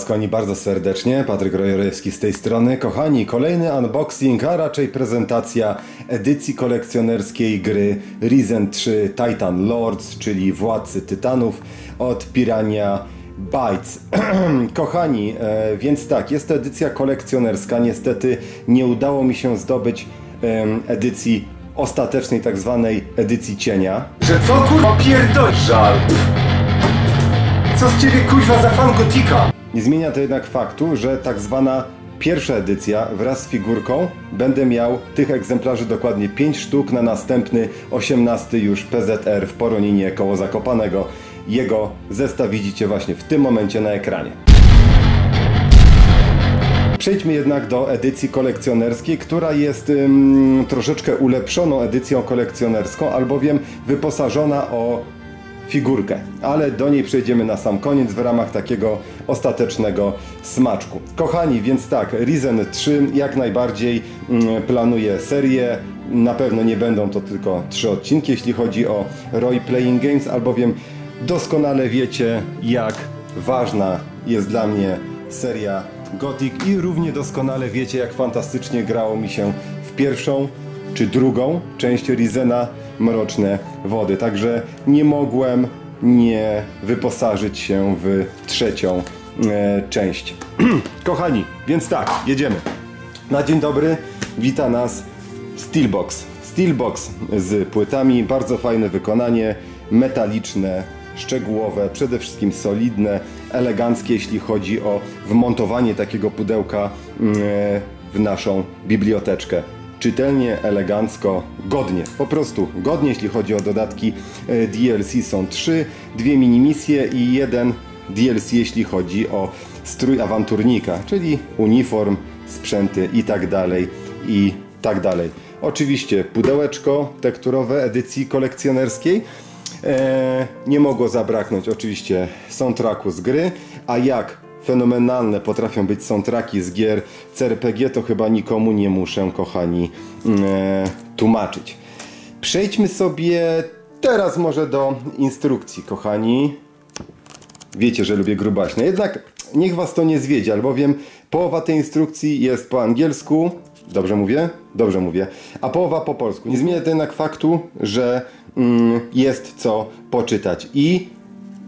Was kochani bardzo serdecznie, Patryk Rojorewski z tej strony. Kochani, kolejny unboxing, a raczej prezentacja edycji kolekcjonerskiej gry Risen 3 Titan Lords, czyli Władcy Tytanów od Pirania Bytes. Kochani, e, więc tak, jest to edycja kolekcjonerska. Niestety nie udało mi się zdobyć em, edycji ostatecznej, tak zwanej edycji cienia. Że co kurwa pierdol żal? Co z ciebie kuźwa za fan gotika? Nie zmienia to jednak faktu, że tak zwana pierwsza edycja wraz z figurką będę miał tych egzemplarzy dokładnie 5 sztuk na następny 18 już PZR w Poroninie koło Zakopanego. Jego zestaw widzicie właśnie w tym momencie na ekranie. Przejdźmy jednak do edycji kolekcjonerskiej, która jest ym, troszeczkę ulepszoną edycją kolekcjonerską, albowiem wyposażona o figurkę, ale do niej przejdziemy na sam koniec w ramach takiego ostatecznego smaczku. Kochani, więc tak, Risen 3 jak najbardziej mm, planuje serię. Na pewno nie będą to tylko trzy odcinki, jeśli chodzi o Roy Playing Games, albowiem doskonale wiecie, jak ważna jest dla mnie seria Gothic i równie doskonale wiecie, jak fantastycznie grało mi się w pierwszą czy drugą część Rizena Mroczne Wody. Także nie mogłem nie wyposażyć się w trzecią e, część. Kochani, więc tak, jedziemy. Na dzień dobry wita nas Steelbox. Steelbox z płytami, bardzo fajne wykonanie, metaliczne, szczegółowe, przede wszystkim solidne, eleganckie, jeśli chodzi o wmontowanie takiego pudełka mm, w naszą biblioteczkę. Czytelnie, elegancko, godnie, po prostu godnie, jeśli chodzi o dodatki. E, DLC są trzy, dwie minimisje i jeden DLC, jeśli chodzi o strój awanturnika, czyli uniform, sprzęty i tak dalej, i tak dalej. Oczywiście pudełeczko tekturowe edycji kolekcjonerskiej, E, nie mogło zabraknąć oczywiście soundtracku z gry, a jak fenomenalne potrafią być soundtracki z gier CRPG, to chyba nikomu nie muszę, kochani, e, tłumaczyć. Przejdźmy sobie teraz może do instrukcji, kochani. Wiecie, że lubię grubaśne. Jednak niech was to nie zwiedzie, albowiem połowa tej instrukcji jest po angielsku. Dobrze mówię? Dobrze mówię. A połowa po polsku. Nie zmienia to jednak faktu, że mm, jest co poczytać. I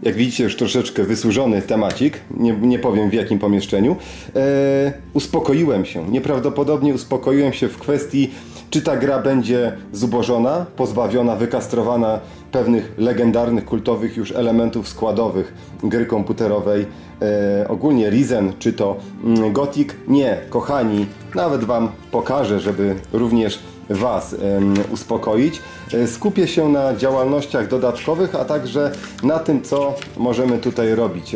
jak widzicie, już troszeczkę wysłużony temacik, nie, nie powiem w jakim pomieszczeniu, e, uspokoiłem się. Nieprawdopodobnie uspokoiłem się w kwestii, czy ta gra będzie zubożona, pozbawiona, wykastrowana pewnych legendarnych, kultowych już elementów składowych gry komputerowej. E, ogólnie Risen, czy to mm, Gothic. Nie, kochani, nawet Wam pokażę, żeby również Was uspokoić. E, Skupię się na działalnościach dodatkowych, a także na tym, co możemy tutaj robić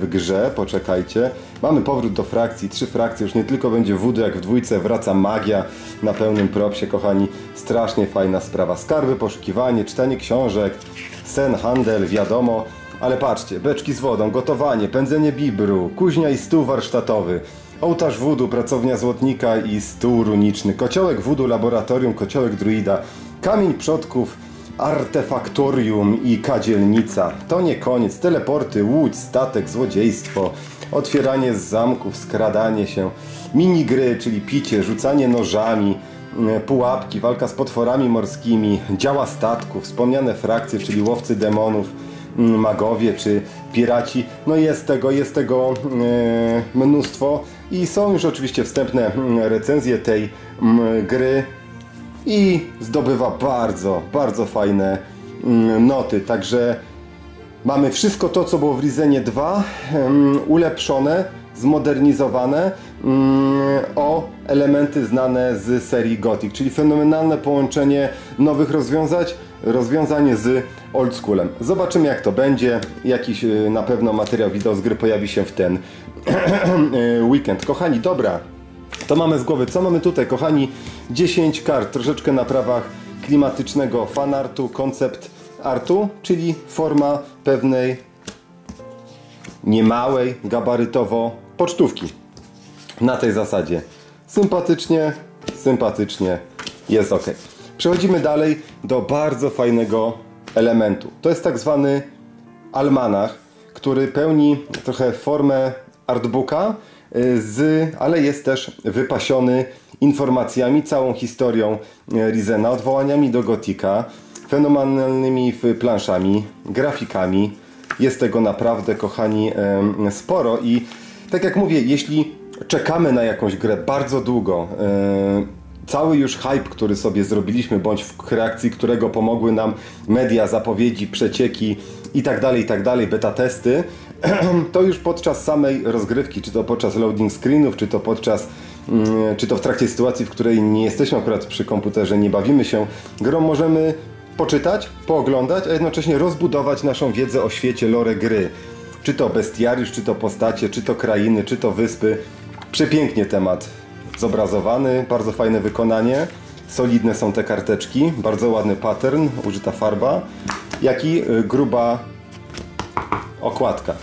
w grze. Poczekajcie. Mamy powrót do frakcji, trzy frakcje, już nie tylko będzie wódu jak w dwójce, wraca magia na pełnym propsie, kochani. Strasznie fajna sprawa. Skarby, poszukiwanie, czytanie książek, sen, handel, wiadomo. Ale patrzcie, beczki z wodą, gotowanie, pędzenie bibru, kuźnia i stół warsztatowy, ołtarz wudu, pracownia złotnika i stół runiczny, kociołek wudu, laboratorium, kociołek druida, kamień przodków, artefaktorium i kadzielnica. To nie koniec, teleporty, łódź, statek, złodziejstwo, otwieranie z zamków, skradanie się, minigry, czyli picie, rzucanie nożami, mm, pułapki, walka z potworami morskimi, działa statków, wspomniane frakcje, czyli łowcy demonów, mm, magowie czy piraci. No jest tego, jest tego e, mnóstwo i są już oczywiście wstępne mm, recenzje tej mm, gry i zdobywa bardzo, bardzo fajne mm, noty. Także mamy wszystko to, co było w Rizenie 2, em, ulepszone, zmodernizowane o elementy znane z serii Gothic, czyli fenomenalne połączenie nowych rozwiązań, rozwiązań z oldschoolem. Zobaczymy jak to będzie. Jakiś y, na pewno materiał wideo z gry pojawi się w ten weekend. Kochani, dobra, to mamy z głowy. Co mamy tutaj, kochani? 10 kart, troszeczkę na prawach klimatycznego fanartu, koncept artu, czyli forma pewnej niemałej, gabarytowo pocztówki. Na tej zasadzie. Sympatycznie, sympatycznie, jest ok. Przechodzimy dalej do bardzo fajnego elementu. To jest tak zwany almanach, który pełni trochę formę artbooka, y, z, ale jest też wypasiony informacjami, całą historią y, Rizena, odwołaniami do Gotika, fenomenalnymi planszami, grafikami. Jest tego naprawdę, kochani, sporo i tak jak mówię, jeśli czekamy na jakąś grę bardzo długo, cały już hype, który sobie zrobiliśmy, bądź w reakcji którego pomogły nam media, zapowiedzi, przecieki i tak dalej, i tak beta testy, to już podczas samej rozgrywki, czy to podczas loading screenów, czy to podczas, mm, czy to w trakcie sytuacji, w której nie jesteśmy akurat przy komputerze, nie bawimy się grą, możemy poczytać, pooglądać, a jednocześnie rozbudować naszą wiedzę o świecie lore gry. Czy to bestiariusz, czy to postacie, czy to krainy, czy to wyspy. Przepięknie temat zobrazowany, bardzo fajne wykonanie. Solidne są te karteczki, bardzo ładny pattern, użyta farba, jak i gruba okładka.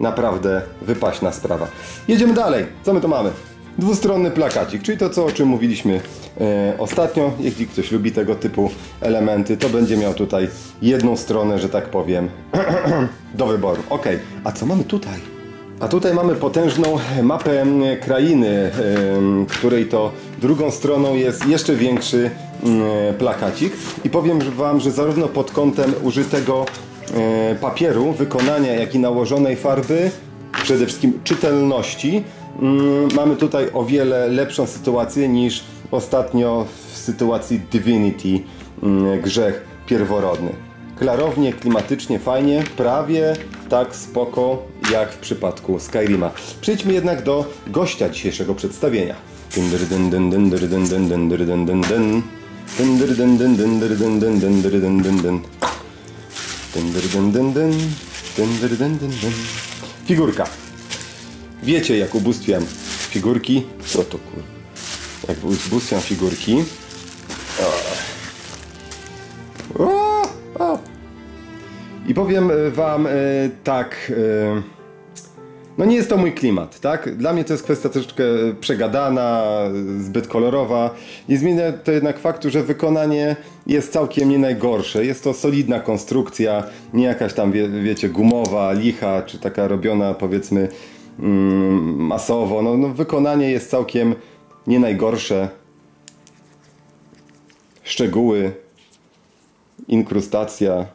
Naprawdę wypaśna sprawa. Jedziemy dalej. Co my tu mamy? Dwustronny plakacik, czyli to, co, o czym mówiliśmy e, ostatnio. Jeśli ktoś lubi tego typu elementy, to będzie miał tutaj jedną stronę, że tak powiem, do wyboru. Ok, a co mamy tutaj? A tutaj mamy potężną mapę krainy, em, której to drugą stroną jest jeszcze większy mm, plakacik. I powiem Wam, że zarówno pod kątem użytego e, papieru, wykonania, jak i nałożonej farby, przede wszystkim czytelności, mm, mamy tutaj o wiele lepszą sytuację niż ostatnio w sytuacji Divinity, mm, grzech pierworodny. Klarownie, klimatycznie, fajnie, prawie tak spoko jak w przypadku Skyrima. Przejdźmy jednak do gościa dzisiejszego przedstawienia. Figurka. Wiecie jak ubóstwiam figurki? Co to kur... Jak ubóstwiam figurki? O, o. I powiem e, wam e, tak, e, no nie jest to mój klimat, tak? Dla mnie to jest kwestia troszeczkę przegadana, zbyt kolorowa. Nie zmienia to jednak faktu, że wykonanie jest całkiem nie najgorsze. Jest to solidna konstrukcja, nie jakaś tam, wie, wiecie, gumowa, licha, czy taka robiona powiedzmy mm, masowo. No, no wykonanie jest całkiem nie najgorsze. Szczegóły, inkrustacja.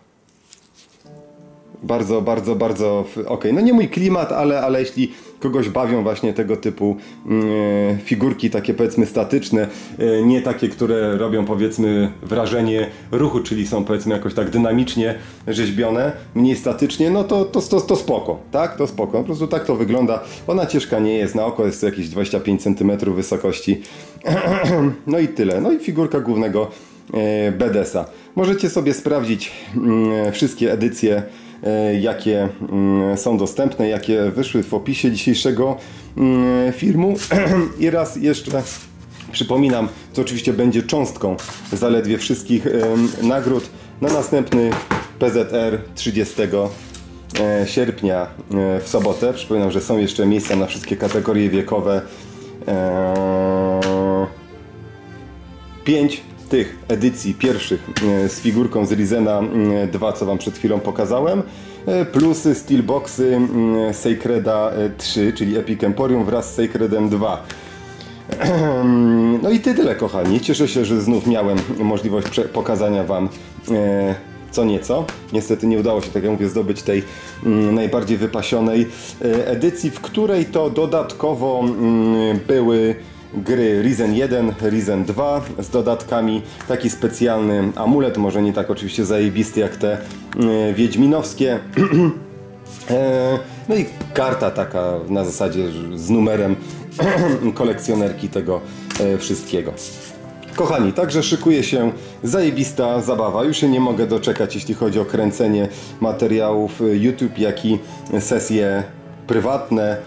Bardzo, bardzo, bardzo ok. No nie mój klimat, ale, ale jeśli kogoś bawią właśnie tego typu mm, figurki, takie powiedzmy statyczne, e, nie takie, które robią powiedzmy wrażenie ruchu, czyli są powiedzmy jakoś tak dynamicznie rzeźbione, mniej statycznie, no to, to, to, to spoko, tak? To spoko. Po prostu tak to wygląda. Ona ciężka nie jest, na oko jest jakieś 25 cm wysokości. no i tyle. No i figurka głównego e, BDS-a. Możecie sobie sprawdzić mm, wszystkie edycje, jakie mm, są dostępne, jakie wyszły w opisie dzisiejszego mm, filmu. I raz jeszcze przypominam, to oczywiście będzie cząstką zaledwie wszystkich nagród na następny PZR 30 e, sierpnia e, w sobotę. Przypominam, że są jeszcze miejsca na wszystkie kategorie wiekowe. Eee, pięć tych edycji pierwszych e, z figurką z Rizena 2, co Wam przed chwilą pokazałem, e, plus Steelboxy Sacreda e, 3, czyli Epic Emporium wraz z Sacredem 2. No i tyle, kochani. Cieszę się, że znów miałem możliwość pokazania Wam e, co nieco. Niestety nie udało się, tak jak mówię, zdobyć tej najbardziej wypasionej e, edycji, w której to dodatkowo były gry Risen 1, Risen 2 z dodatkami, taki specjalny amulet, może nie tak oczywiście zajebisty jak te mm, wiedźminowskie. E, No i karta taka na zasadzie z numerem kolekcjonerki tego e, wszystkiego. Kochani, także szykuje się zajebista zabawa. Już się nie mogę doczekać, jeśli chodzi o kręcenie materiałów y, YouTube, jak i sesje prywatne.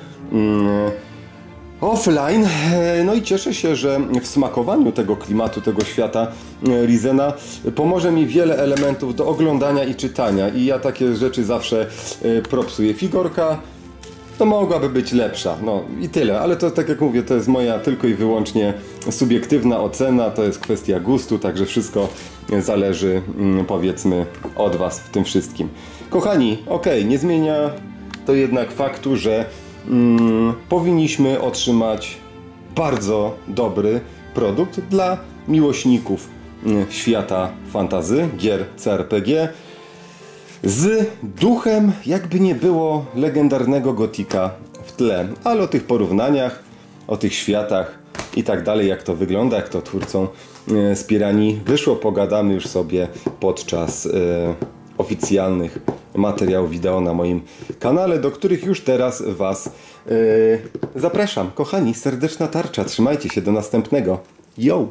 Offline. E, No i cieszę się, że w smakowaniu tego klimatu, tego świata e, Rizena pomoże mi wiele elementów do oglądania i czytania. I ja takie rzeczy zawsze e, propsuję. Figurka to mogłaby być lepsza, no i tyle, ale to tak jak mówię, to jest moja tylko i wyłącznie subiektywna ocena, to jest kwestia gustu, także wszystko zależy mm, powiedzmy od Was w tym wszystkim. Kochani, okej, nie zmienia to jednak faktu, że mm, powinniśmy otrzymać bardzo dobry produkt dla miłośników mm, świata fantazy, gier CRPG z duchem, jakby nie było legendarnego gotika w tle, ale o tych porównaniach, o tych światach i tak dalej, jak to wygląda, jak to twórcom e, z Piranii wyszło, pogadamy już sobie podczas e, oficjalnych materiałów wideo na moim kanale, do których już teraz Was e, zapraszam. Kochani, serdeczna tarcza, trzymajcie się, do następnego. Yo!